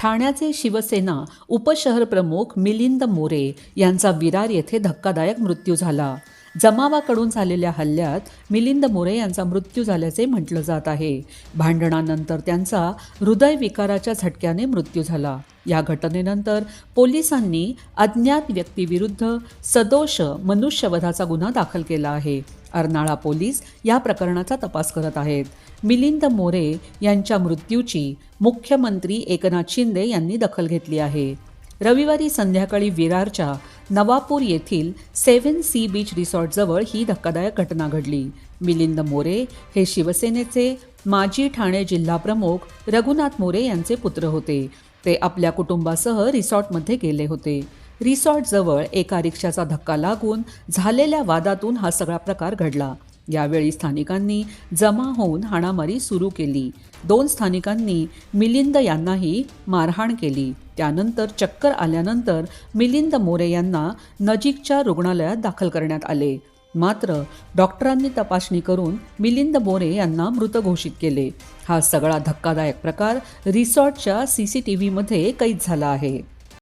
ठाण्याचे शिवसेना उपशहर प्रमुख मिलिंद मोरे यांचा विरार येथे धक्कादायक मृत्यू झाला. जमावाकडून झालेल्या हल्ल्यात मिलिंद मोरे यांचा मृत्यू झाल्याचे म्हटलं जात आहे. भांडणानंतर त्यांचा हृदयविकाराच्या झटक्याने मृत्यू झाला. या घटनेनंतर पोलिसांनी अज्ञात व्यक्तीविरुद्ध सदोष मनुष्यवधाचा गुन्हा दाखल केला आहे. अर्नाळा पोलीस या प्रकरणाचा तपास करत आहेत. मिलिंद मोरे यांच्या मृत्यूची मुख्यमंत्री एकनाथ शिंदे यांनी दखल घेतली आहे. रविवारी संध्याकाळी विरारच्या नवापूर येथील सेव्हन सी बीच रिसॉर्टजवळ ही धक्कादायक घटना घडली. मिलिंद मोरे हे शिवसेनेचे माजी ठाणे जिल्हाप्रमुख रघुनाथ मोरे यांचे पुत्र होते. ते आपल्या कुटुंबासह रिसॉर्टमध्ये गेले होते. रिसॉर्टजवळ एका रिक्षाचा धक्का लागून झालेल्या वादातून हा सगळा प्रकार घडला. यावेळी स्थानिकांनी जमा होऊन हाणामारी सुरू केली. दोन स्थानिकांनी मिलिंद यांनाही मारहाण केली. त्यानंतर चक्कर आल्यानंतर मिलिंद मोरे यांना नजीकच्या रुग्णालयात दाखल करण्यात आले. मात्र डॉक्टरांनी तपासणी करून मिलिंद मोरे यांना मृत घोषित केले. हा सगळा धक्कादायक प्रकार रिसॉर्टच्या सी सी टी व्हीमध्ये कैद झाला आहे.